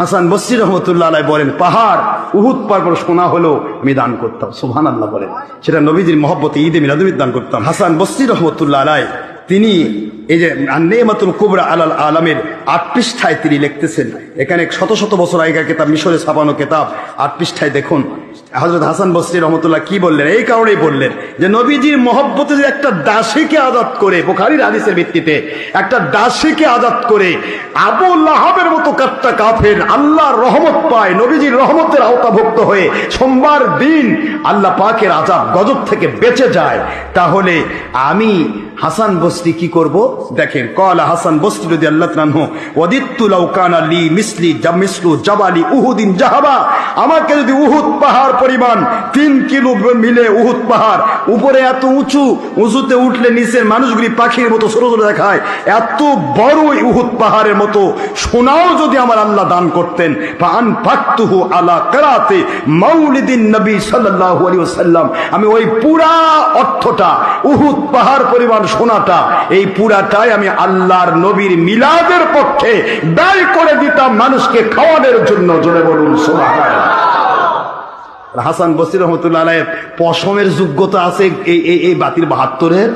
হাসান বসরি রহমতুল্লাহ আলাই বলেন, পাহাড় উহুদ পর্বত সোনা হলো আমি দান করতাম। সুহান আল্লাহ বলেন। সেটা নবীজির মহব্বতে ঈদে মিলাদুমিদ দান করতাম। হাসান বসরি রহমতুল্লাহ আলাই, তিনি এই যে নেমাতুল কুবরা আলাল আলমের আট পৃষ্ঠায় তিনি লিখতেছেন। এখানে শত শত বছর আগেকার কেতাব, মিশরে ছাপানো কেতাব, আট পৃষ্ঠায় দেখুন। হজরত হাসান বসরি রহমতুল্লাহ কি বললেন? এই কারণেই বললেন যে, নবীজির মহব্বতে যে একটা দাসীকে আজাদ করে, বোখারির হাদিসের ভিত্তিতে একটা দাসীকে আজাদ করে আবু লাহাবের কাট্টা কাফের আল্লাহর রহমত পায়, নবীজির রহমতের আওতাভুক্ত হয়ে সোমবার দিন আল্লাহ পাকের আজাব গজব থেকে বেঁচে যায়। তাহলে আমি হাসান বস্তি কি করব? দেখেন কলা হাসান বস্তি যদি আল্লাহ তানহু ওদিত্তু লাউকানা লি মিসলি জামিসলু জাবালি উহুদিন জাহাবা। আমাকে যদি উহুদ পাহাড় পরিমাণ তিন কিলো মিলে উহুদ পাহাড়, উপরে এত উঁচু, উঁচুতে উঠলে নিচের মানুষগুলি পাখির মতো ছোট ছোট দেখায়, এত বড় উহুদ পাহাড়ের মতো, সোনাও যদি আমার আল্লাহ দান করতেন। আমি ওই পুরা অর্থটা, উহুদ পাহাড় পরিমাণ সোনাটা, এই পুরাটাই আমি আল্লাহর নবীর মিলাদের পক্ষে ব্যয় করে দিতাম মানুষকে খাওয়ানোর জন্য। জোরে বলুন, সুবহানাল্লাহ। হাসান বসির রহমতুল্লাহ পশমের যোগ্যতা আছে এই এই এই বাতির বাহাত্তরের।